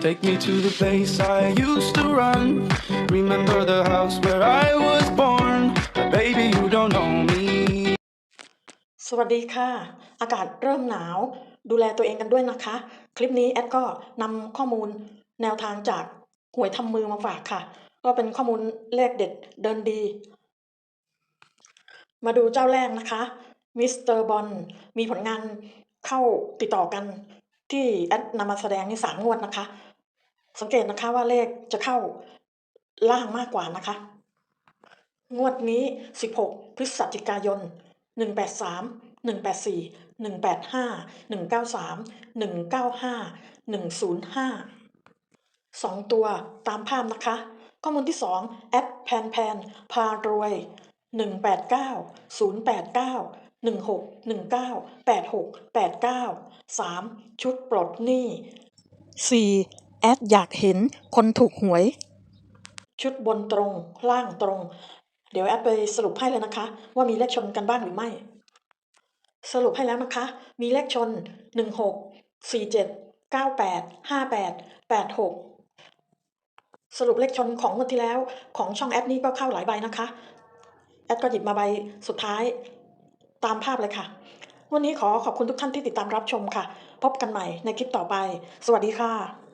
Take me to the place I used to run. Remember the house where I was born. But baby, you don't know me. สวัสดีค่ะ อากาศเริ่มหนาว ดูแลตัวเองกันด้วยนะคะ คลิปนี้แอดก็นำข้อมูลแนวทางจากหวยทำมือมาฝากค่ะ ก็เป็นข้อมูลเลขเด็ดเดินดี มาดูเจ้าแรกนะคะ มิสเตอร์บอลมีผลงานเข้าติดต่อกันที่แอดนำมาแสดงในสามงวดนะคะ สังเกตนะคะว่าเลขจะเข้าล่างมากกว่านะคะ งวดนี้ 16 พฤศจิกายน 183 184 185 193 195 105สองตัวตามภาพนะคะ ข้อมูลที่ 2 แอดแพนแพนพารวย 189 089 16 19 86 89 3 ชุดปลดหนี้ 4. แอดอยากเห็นคนถูกหวย ชุดบนตรงล่างตรง เดี๋ยวแอดไปสรุปให้เลยนะคะ ว่ามีเลขชนกันบ้างหรือไม่ สรุปให้แล้วนะคะ มีเลขชน 16 47 98 58 86 สรุปเลขชนของวันที่แล้วของช่องแอดนี้ก็เข้าหลายใบนะคะ แอดก็หยิบมาใบสุดท้ายตามภาพเลยค่ะ วันนี้ขอขอบคุณทุกท่านที่ติดตามรับชมค่ะ พบกันใหม่ในคลิปต่อไป สวัสดีค่ะ